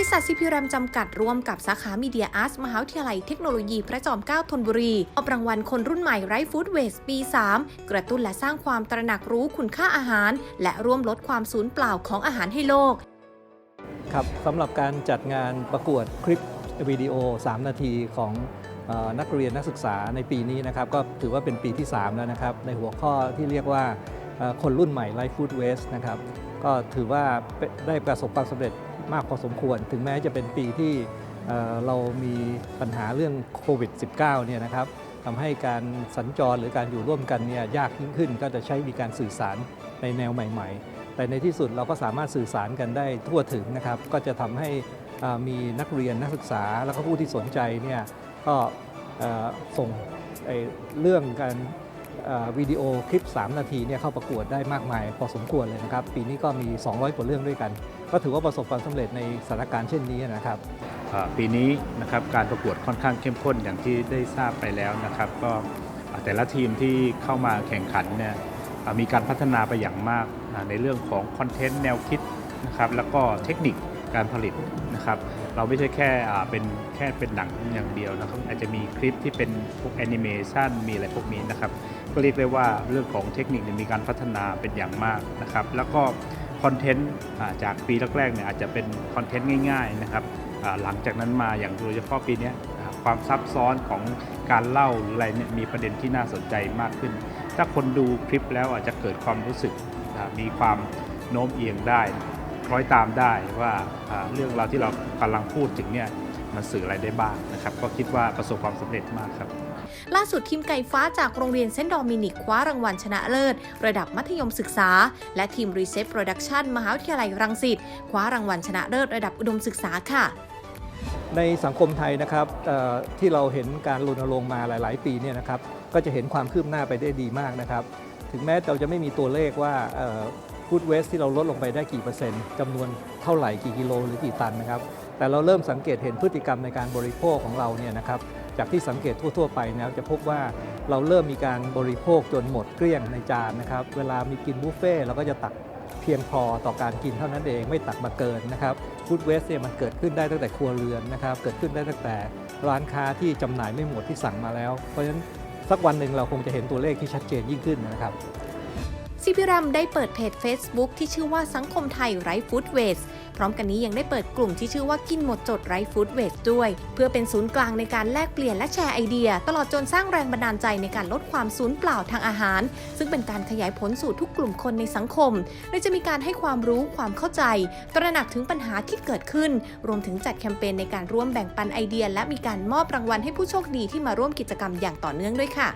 ริษัทซิพิรัมจำกัดร่วมกับสาขามีเดียอาร์ตมหาวิทยาลัยเทคโนโลยีพระจอมเกล้าธนบุรีมอบรางวัลคนรุ่นใหม่ไร้ฟู้ดเวสปี 3 กระตุ้นและสร้างความตระหนักรู้คุณค่าอาหาร และร่วมลดความสูญเปล่าของอาหารให้โลก ครับสำหรับการจัดงานประกวดคลิปวิดีโอ 3 นาทีของนักเรียนนักศึกษาในปีนี้นะครับก็ถือว่าเป็นปีที่ 3 แล้วนะครับ ในหัวข้อที่เรียกว่าคนรุ่นใหม่ไ i ฟ์ฟู้ดเวสนะครับก็ถือว่าได้ประสบความสำเร็จ มากพอสมควร ถึงแม้จะเป็นปีที่เเรามีปัญหาเรื่องโควิด -19 เนี่ยนะครับทำให้การสัญจรหรือการอยู่ร่วมกันเนี่ยยากยิ่งขึ้น ก็จะใช้มีการสื่อสารในแนวใหม่ ๆ แต่ในที่สุดเราก็สามารถสื่อสารกันได้ทั่วถึงนะครับ ก็จะทำให้มีนักเรียนนักศึกษาแล้วก็ผู้ที่สนใจเนี่ยก็ส่งไอ้เรื่องการ วิดีโอคลิป 3 นาทีเนี่ยเข้าประกวดได้มากมาย พอสมควรเลยนะครับ ปีนี้ก็มี 200กว่าเรื่องด้วยกัน ก็ถือว่าประสบความสำเร็จในสถานการณ์เช่นนี้นะครับปีนี้นะครับการประกวดค่อนข้างเข้มข้นอย่างที่ได้ทราบไปแล้วนะครับ ก็แต่ละทีมที่เข้ามาแข่งขันเนี่ยมีการพัฒนาไปอย่างมากในเรื่องของคอนเทนต์แนวคิดนะครับแล้วก็เทคนิค การผลิตนะครับ เราไม่ใช่แค่เป็นแค่เป็นหนังอย่างเดียวนะครับ อาจจะมีคลิปที่เป็นพวกแอนิเมชันมีอะไรพวกนี้นะครับ ก็เรียกได้ว่าเรื่องของเทคนิคมีการพัฒนาเป็นอย่างมากนะครับ แล้วก็คอนเทนต์จากปีแรกๆเนี่ยอาจจะเป็นคอนเทนต์ง่าย ๆนะครับหลังจากนั้นมาอย่างโดยเฉพาะปีนี้ความซับซ้อนของการเล่าหรืออะไรเนี่ยมีประเด็นที่น่าสนใจมากขึ้น ถ้าคนดูคลิปแล้วอาจจะเกิดความรู้สึกมีความโน้มเอียงได้ ล้อยตามได้ว่าอ่าเรื่องราวที่เรากำลังพูดถึงเนี่ยมันสื่ออะไรได้บ้างนะครับ ก็คิดว่าประสบความสำเร็จมากครับ ล่าสุดทีมไก่ฟ้าจากโรงเรียนเซนต์ดอมินิกคว้ารางวัลชนะเลิศ ระดับมัธยมศึกษา และทีมรีเซ็ตโปรดักชันมหาวิทยาลัยรังสิตคว้ารางวัลชนะเลิศระดับอุดมศึกษาค่ะ ในสังคมไทยนะครับเอ่อที่เราเห็นการรณรงค์มาหลาย ๆ ปีเนี่ยนะครับก็จะเห็นความคืบหน้าไปได้ดีมากนะครับ ถึงแม้เราจะไม่มีตัวเลขว่า ฟู้ดเวสที่เราลดลงไปได้กี่เปอร์เซ็นต์จำนวนเท่าไหร่กี่กิโลหรือกี่ตันนะครับ แต่เราเริ่มสังเกตเห็นพฤติกรรมในการบริโภคของเราเนี่ยนะครับจากที่สังเกตทั่ว ๆ ไปนะจะพบว่าเราเริ่มมีการบริโภคจนหมดเกลี้ยงในจานนะครับเวลามีกินบุฟเฟ่เราก็จะตักเพียงพอต่อการกินเท่านั้นเองไม่ตักมาเกินนะครับฟู้ดเวสเนี่ยมันเกิดขึ้นได้ตั้งแต่ครัวเรือนนะครับ เกิดขึ้นได้ตั้งแต่ร้านค้าที่จำหน่ายไม่หมดที่สั่งมาแล้ว เพราะฉะนั้นสักวันหนึ่งเราคงจะเห็นตัวเลขที่ชัดเจนยิ่งขึ้นนะครับ ซิพิรัมได้เปิดเพจ Facebook ที่ชื่อว่าสังคมไทยไร้ฟู้ดเวสพร้อมกันนี้ยังได้เปิดกลุ่มที่ชื่อว่ากินหมดจดไร้ฟู้ดเวสด้วย เพื่อเป็นศูนย์กลางในการแลกเปลี่ยนและแชร์ไอเดีย ตลอดจนสร้างแรงบันดาลใจในการลดความสูญเปล่าทางอาหาร ซึ่งเป็นการขยายผลสู่ทุกกลุ่มคนในสังคมโดยจะมีการให้ความรู้ความเข้าใจ ตระหนักถึงปัญหาที่เกิดขึ้น รวมถึงจัดแคมเปญในการร่วมแบ่งปันไอเดีย และมีการมอบรางวัลให้ผู้โชคดีที่มาร่วมกิจกรรมอย่างต่อเนื่องด้วยค่ะ